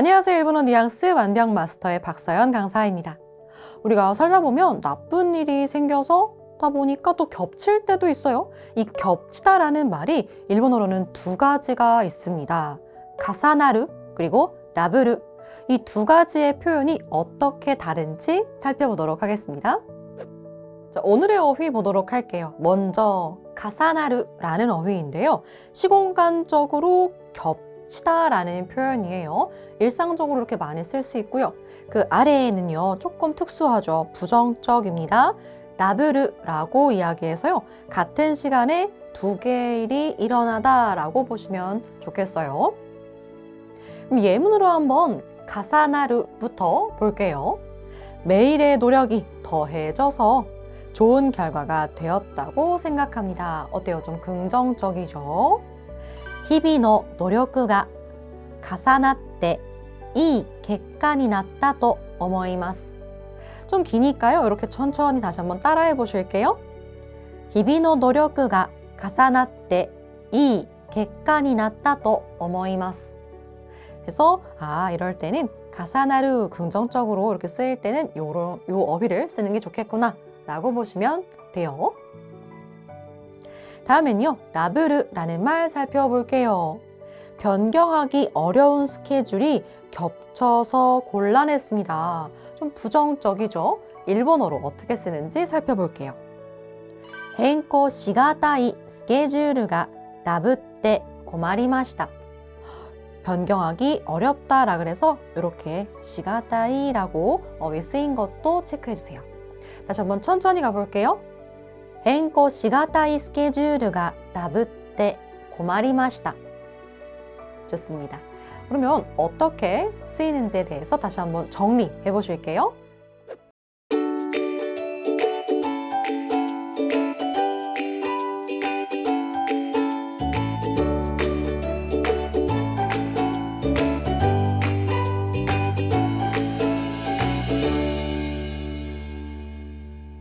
안녕하세요. 일본어 뉘앙스 완벽 마스터의 박서연 강사입니다. 우리가 살다 보면 나쁜 일이 생겨서 다 보니까 또 겹칠 때도 있어요. 이 겹치다라는 말이 일본어로는 두 가지가 있습니다. 가사나르 그리고 나부르 이두 가지의 표현이 어떻게 다른지 살펴보도록 하겠습니다. 자, 오늘의 어휘 보도록 할게요. 먼저 가사나르라는 어휘인데요. 시공간적으로 겹 치다라는 표현이에요. 일상적으로 이렇게 많이 쓸 수 있고요. 그 아래에는요, 조금 특수하죠. 부정적입니다. 나부르라고 이야기해서요. 같은 시간에 두 개의 일이 일어나다라고 보시면 좋겠어요. 예문으로 한번 가사나루부터 볼게요. 매일의 노력이 더해져서 좋은 결과가 되었다고 생각합니다. 어때요? 좀 긍정적이죠? 日々の努力が重なっていい結果になったと思います。좀 기니까요. 이렇게 천천히 다시 한번 따라해 보실게요. 日々の努力が重なっていい結果になったと思います. 그래서 아 이럴 때는 가사나루 긍정적으로 이렇게 쓰일 때는 요런 요 어휘를 쓰는 게 좋겠구나라고 보시면 돼요. 다음엔요 나부르라는 말 살펴볼게요. 변경하기 어려운 스케줄이 겹쳐서 곤란했습니다. 좀 부정적이죠? 일본어로 어떻게 쓰는지 살펴볼게요. 変更しがたいスケジュールがダブって困りました. 변경하기 어렵다라 그래서 이렇게 시가다이라고 어휘 쓰인 것도 체크해 주세요. 다시 한번 천천히 가볼게요. 変更しがたいスケジュールがダブって困りました. 좋습니다. 그러면 어떻게 쓰이는지에 대해서 다시 한번 정리해 보실게요.